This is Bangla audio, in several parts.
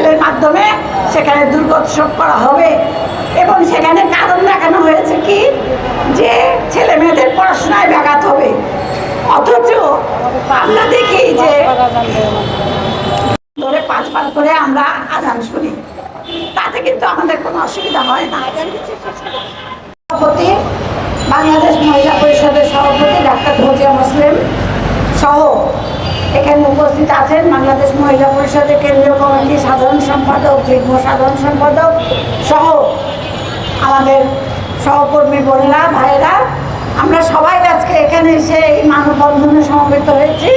প্যান্ডেলের মাধ্যমে সেখানে দুর্গোৎসব করা হবে। এবং সেখানে কারণ দেখানো হয়েছে কি? যে ছেলে মেয়েদের পড়াশোনায় ব্যাঘাত হবে। অথচ আমরা দেখি যে ধরে পাঁচবার করে আমরা আজান শুনি। তাতে কিন্তু আমাদের কোনো অসুবিধা হয় না। সভাপতি, বাংলাদেশ মহিলা পরিষদের সভাপতি ডাক্তার ভোজিয়া মুসলিম। এখানে উপস্থিত আছেন বাংলাদেশ মহিলা পরিষদের কেন্দ্রীয় কমিটির সাধারণ সম্পাদক, যুগ্ম সাধারণ সম্পাদক সহ আমাদের সহকর্মী বোনেরা, ভাইয়েরা। আমরা সবাই আজকে এখানে এসে এই মানববন্ধনে সমবেত হয়েছি।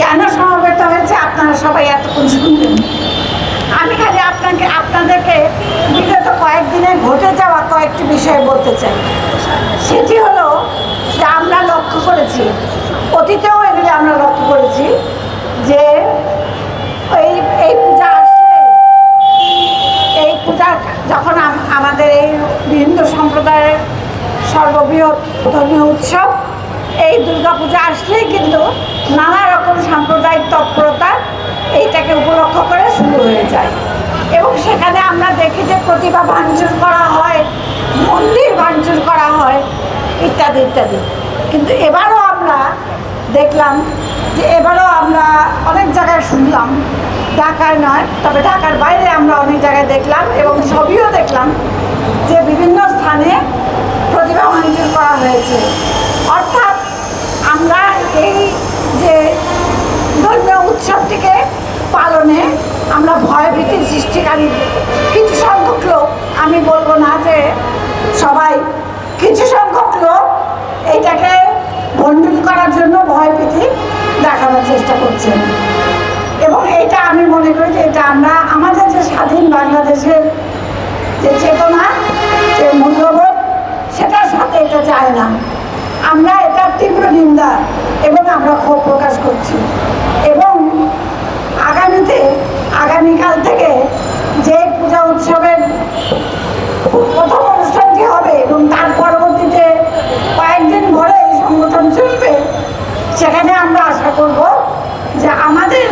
কেন সমবেত হয়েছে আপনারা সবাই এতক্ষণ শুনবেন আমি খালি আপনাকে, আপনাদেরকে বিগত কয়েকদিনে ঘটে যাওয়া কয়েকটি বিষয় বলতে চাই। সেটি হলো যে আমরা লক্ষ্য করেছি, অতীতেও এগুলি আমরা লক্ষ্য করেছি যে এই এই পূজা আসলে, এই পূজা যখন আম- আমাদের এই হিন্দু সম্প্রদায়ের সর্ববৃহৎ ধর্মীয় উৎসব, এই দুর্গাপূজা আসলেই কিন্তু নানা রকম সাম্প্রদায়িক তৎপরতা এইটাকে উপলক্ষ করে শুরু হয়ে যায়। এবং সেখানে আমরা দেখি যে প্রতিভা ভাঙচুর করা হয়, মন্দির ভাঙচুর করা হয়, ইত্যাদি ইত্যাদি। কিন্তু এবারও দেখলাম যে এবারও আমরা অনেক জায়গায় শুনলাম। ঢাকায় নয়, তবে ঢাকার বাইরে আমরা অনেক জায়গায় দেখলাম এবং ছবিও দেখলাম যে বিভিন্ন স্থানে প্রতিভা ভাঙচুর করা হয়েছে। অর্থাৎ আমরা এই যে ধর্মীয় উৎসবটিকে পালনে আমরা ভয়ভীতি সৃষ্টিকারী কিছু সংখ্যক লোক, আমি বলব না যে সবাই, কিছু ভণ্ডুল করার জন্য ভয়ভীতি দেখানোর চেষ্টা করছেন। এবং এটা আমি মনে করি যে এটা আমরা আমাদের যে স্বাধীন বাংলাদেশের যে চেতনা, যে মূল্যবোধ, সেটার সাথে এটা যায় না। আমরা এটার তীব্র নিন্দা এবং আমরা ক্ষোভ প্রকাশ করছি। এবং আগামীতে, আগামীকাল থেকে যে পূজা উৎসবের প্রথম অনুষ্ঠানটি হবে এবং তার সেখানে আমরা আশা করব যে আমাদের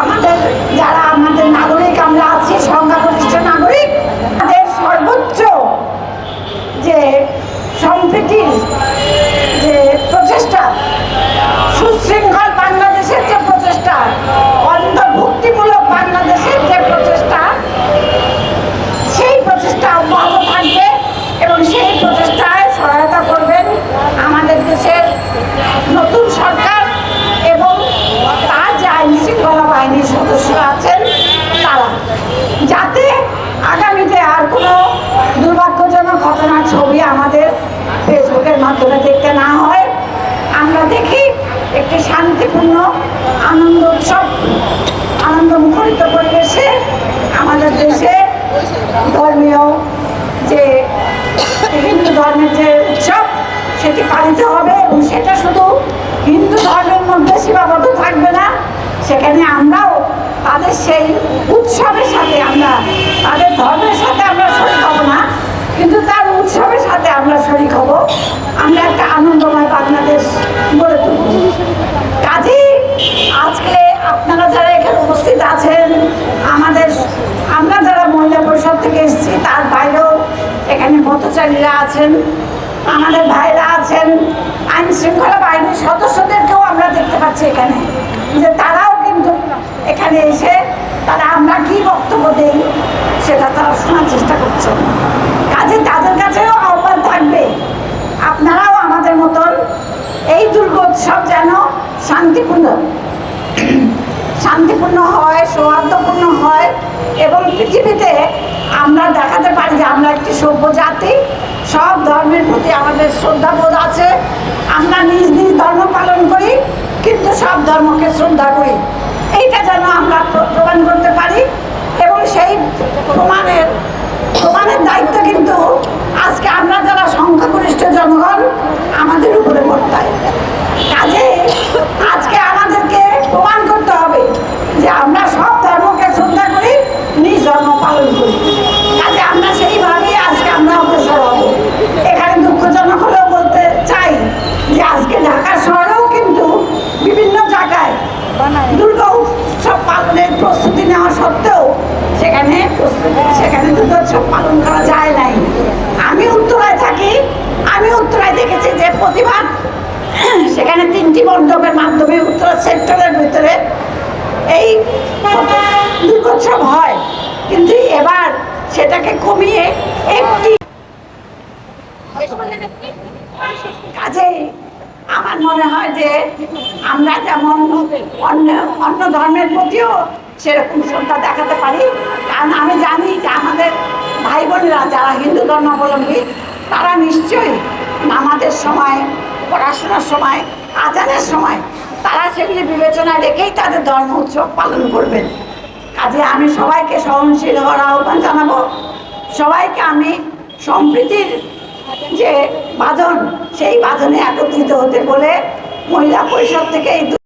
আমাদের যারা আমাদের নাগরিক, আমরা আছি সংখ্যাগরিষ্ঠ নাগরিক, তাদের সর্বোচ্চ যে সম্প্রীতির যে প্রচেষ্টা, সুশৃঙ্খল তার যে আইন শৃঙ্খলা বাহিনীর সদস্য আছেন তারা। যাতে আগামীতে আর কোনো দুর্ভাগ্যজনক ঘটনার ছবি আমাদের ফেসবুকের মাধ্যমে দেখতে না হয়, আমরা দেখি একটি শান্তিপূর্ণ আনন্দ উৎসব, আনন্দ মুখরিত পরিবেশে আমাদের দেশে ধর্মীয় যে হিন্দু ধর্মের যে উৎসব, সেটি পালিত হবে এবং সেটা শুধু হিন্দু ধর্মের মধ্যে সীমাবদ্ধ থাকবে না সেখানে আমরাও তাদের সেই উৎসবের সাথে আমরা, তাদের ধর্মের সাথে আমরা শরিক হব না, কিন্তু তার উৎসবের সাথে আমরা শরিক হব। আমরা একটা আনন্দময় বাংলাদেশ গড়ে তুলব। কাজেই আজকে আপনারা যারা এখানে উপস্থিত আছেন, আমাদের, আমরা যারা মহিলা পরিষদ থেকে এসেছি, তার বাইরেও এখানে পথচারীরা আছেন, আমাদের ভাইরা আছেন আইন শৃঙ্খলা বাহিনীর সদস্যদেরকেও আমরা দেখতে পাচ্ছি এখানে, যে এখানে এসে তারা আমরা কি বক্তব্য দেই, সেটা তারা শোনার চেষ্টা করছেন কাজে তাদের কাছেও আহ্বান থাকবে। আপনারাও আমাদের মতন এই দুর্গোৎসব যেন শান্তিপূর্ণ শান্তিপূর্ণ হয়, সৌহার্দ্যপূর্ণ হয় এবং পৃথিবীতে আমরা দেখাতে পারি যে আমরা একটি সভ্য জাতি। সব ধর্মের প্রতি আমাদের শ্রদ্ধাবোধ আছে। আমরা নিজ নিজ ধর্ম পালন করি, কিন্তু সব ধর্মকে শ্রদ্ধা করি এইটা যেন আমরা প্র- প্রমাণ করতে পারি এবং সেই প্রমাণের প্রমাণের দায়িত্ব কিন্তু আজকে আমরা যারা সংখ্যাগরিষ্ঠ জনগণ আমাদের উপরে বর্তায় কাজে আজকে আমাদেরকে প্রমাণ করতে হবে যে আমরা সব ধর্মকে শ্রদ্ধা করি নিজ ধর্ম পালন করি কাজে আমরা সেইভাবেই আজকে আমরা অগ্রসর হব এখানে দুঃখজনক হলেও বলতে চাই যে আজকে ঢাকা শহরেও কিন্তু বিভিন্ন জায়গায় দুর্গা দুর্গা উৎসব পালনের প্রস্তুতি নেওয়া সত্ত্বেও সেখানে প্রস্তুতি সেখানে দুর্গা উৎসব পালন করা যায় নাই। আমি উত্তরায় থাকি, আমি উত্তরায় দেখেছি যে প্রতিবাদ সেখানে তিনটি মণ্ডপের মাধ্যমে উত্তরা সেক্টরের ভিতরে এই দুর্গোৎসব হয়। কিন্তু এবার সেটাকে কমিয়ে একটি কাজেই আমার মনে হয় যে আমরা যেমন অন্য অন্য ধর্মের প্রতিও সেরকম শ্রদ্ধা দেখাতে পারি কারণ আমি জানি যে আমাদের ভাই বোনেরা যারা হিন্দু ধর্মাবলম্বী, তারা নিশ্চয়ই নামাজের সময়, পড়াশোনার সময়, আজানের সময়, তারা সেগুলি বিবেচনায় রেখেই তাদের ধর্ম উৎসব পালন করবেন। কাজে আমি সবাইকে সহনশীল হওয়ার আহ্বান জানাব। সবাইকে আমি সম্প্রীতির যে বাঁধন সেই বাঁধনে একত্রিত হতে বলে মহিলা পরিষদ থেকে এই